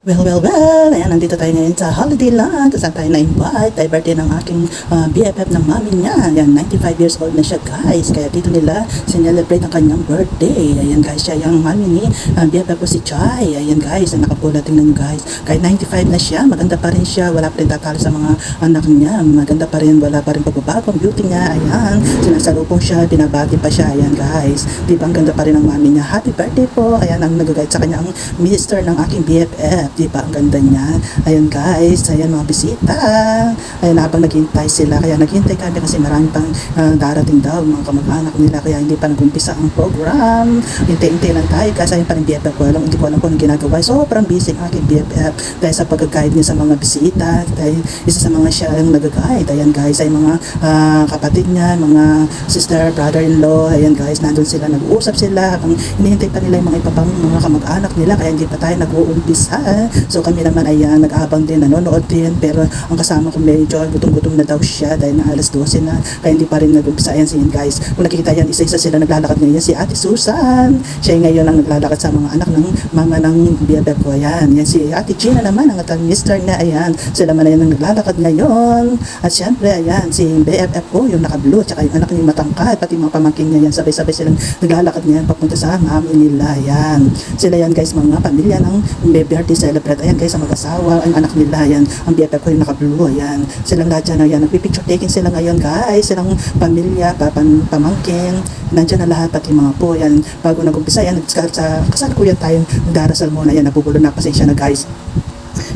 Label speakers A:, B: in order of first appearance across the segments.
A: Well, well, well, ayan, nandito tayo ngayon sa holiday land. Saan tayo na-invite. Tayo birthday ng aking ah, BFF ng mami niya. Ayan, 95 years old na siya, guys. Kaya dito nila sinelebrate ang kanyang birthday. Ayan, guys, siya yung mami ni ah, BFF ko si Chai. Ayan, guys, ang nakapula. Tingnan nyo, guys. Kahit 95 na siya, maganda pa rin siya. Wala pa rin tatalo sa mga anak niya. Maganda pa rin, wala pa rin pagbabago beauty niya. Ayan, sinasalubong siya, binabati pa siya. Ayan, guys. Di ba, ang ganda pa rin ang mami niya. Happy birthday po. Ayan, ang nag-guide sa kanya ang minister ng aking BFF. Di ba, ang ganda niya. Ayan, guys. Ayan, mga bisita. Ayan, habang naghintay sila. Kaya naghintay kami kasi marami pang ah, darating daw mga kamag-anak nila. Kaya hindi pa nag-umpisa ang program. Hintay-hintay lang tayo. Kasi ayun pa rin BFF ko. Alam, hindi ko alam kung anong ginagawa. Sobrang busy ang aking BFF. Dahil sa pag-guide niya sa mga bisita. Dahil isa sa mga siya ang nag-guide. Ayan, guys. Ay mga ah, kapatid niya, mga sister, brother-in-law. Ayan, guys. Nandun sila. Nag-uusap sila. Habang hinihintay pa nila yung mga iba pang mga kamag-anak nila. Kaya hindi pa tayo nag-uumpisa. So kami naman ay ah, nag-aabang din, nanonood din. Pero ang kasama ko medyo gutom-gutom na daw siya dahil na alas 12 na. Kaya hindi pa rin nag-umpisa. Ayan, sin guys. Kung nakikita yan, isa-isa sila naglalakad ngayon. Si Ate Susan. Siya ngayon ang naglalakad sa mga anak ng mama ng BFF ko. Ayan. Yan si Ate Gina naman, ang atang mister na. Ayan. Sila man ayan ang naglalakad ngayon. At syempre, ayan, si BFF ko, yung naka-blue, tsaka yung anak niya matangkad, pati mga pamangkin niya yan. Sabay-sabay silang naglalakad ngayon papunta sa mami nila. Ayan. Sila yan guys, mga pamilya ng birthday celebrate. Ayan guys, ang mag-asawa, ang anak nila. Ayan, ang BFF ko yung naka-blue. Ayan. Silang lahat dyan. Ayan, nagpipicture taking sila ngayon guys. Silang pamilya, papan, pamangkin. Nandiyan na lahat, pati mga po. Ayan, bago nag-umpisa, ayan, sa, sa kasal ko yan tayo, darasal muna. Ayan, nabubulo na. Pasensya na guys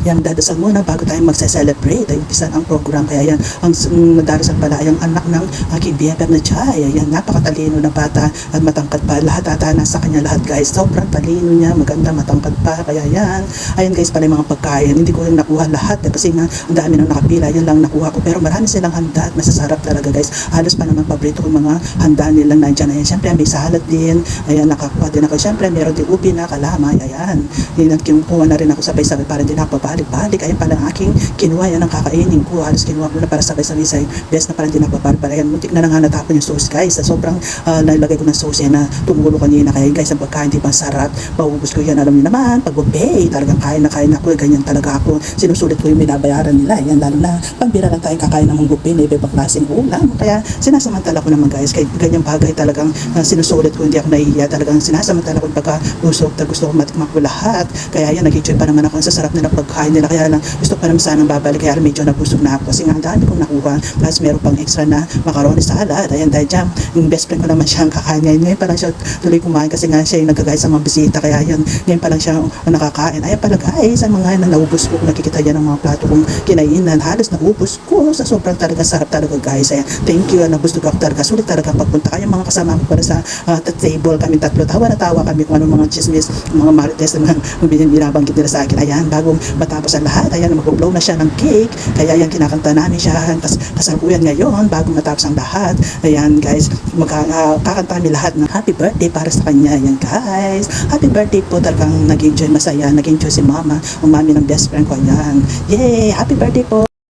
A: yan dadasal muna bago tayo magse-celebrate. Umpisa ang program. Kaya yan ang um, darasal pala ay ang anak ng aking BFF na Chay ayan napakatalino na bata at matangkad pa. Lahat ata nasa kanya lahat guys. Sobrang talino niya maganda matangkad pa. Kaya yan ayan guys pala yung mga pagkain. Hindi ko rin nakuha lahat eh, kasi nga ang dami nang nakapila. Yan lang nakuha ko. Pero marami silang handa at masasarap talaga guys. Halos pa naman paborito kong mga handa nilang nandyan ayan syempre may salad din. Ayan nakakuha din ako. Syempre meron din ubi na kalamay. Ayan yun ang kinukuha na rin ako sabay-sabay para din ako balik-balik. Ayun pala ang aking kinuha yan ang kakainin ko. Halos kinuha ko na para sabay-sabay sa best na parang din ako Ayan, muntik na lang nga natapon yung sauce guys. Sobrang uh, nalagay ko ng sauce yan na tumulo kanina. Kaya guys, ang pagkain di ba sarap. Paubos ko yan. Alam niyo naman, pag buffet, talagang kain na kain ako. Ganyan talaga ako. Sinusulit ko yung binabayaran nila. Yan, lalo na pambira lang tayong kakain ng buffet na iba-ibang ulam. Kaya sinasamantala ko naman guys. Kaya ganyan bagay talagang uh, sinusulit ko. Hindi ako nahihiya. Talagang sinasamantala ko yung pagka-usok. Gusto ko matikman ko lahat. Kaya yan, nag-enjoy pa naman ako sa sarap nila pagkain nila. Kaya lang, gusto pa naman sanang babalik. Kaya medyo nabusog na ako. Kasi nga, ang dami kong nakuha. Plus, meron pang extra na macaroni salad. Ayan, dahil dyan, yung best friend ko naman siya ang kakain ngayon. Ngayon pa lang siya tuloy kumain kasi nga siya yung nagagay sa mga bisita. Kaya yan, ngayon pa lang siya ang nakakain. Ayan pala guys, ang mga na naubos ko. Nakikita yan ang mga plato kong kinainan. Halos naubos ko. Sa sobrang talaga sarap talaga guys. Ayan, thank you. Nabusog ako talaga. Sulit talaga pagpunta. Kaya mga kasama ko para sa uh, table kami tatlo. Tawa na tawa kami kung anong mga chismis, mga marites na mga binabanggit nila sa akin. Ayan, bago matapos ang lahat, ayan, mag-blow na siya ng cake. Kaya yan, kinakanta namin siya. Tapos kasalukuyan ngayon, bago matapos ang lahat. Ayan, guys, magka, uh, kami lahat ng happy birthday para sa kanya. Ayan, guys. Happy birthday po talagang nag-enjoy masaya. Nag-enjoy si mama, ang mami ng best friend ko. Ayan. Yay! Happy birthday po!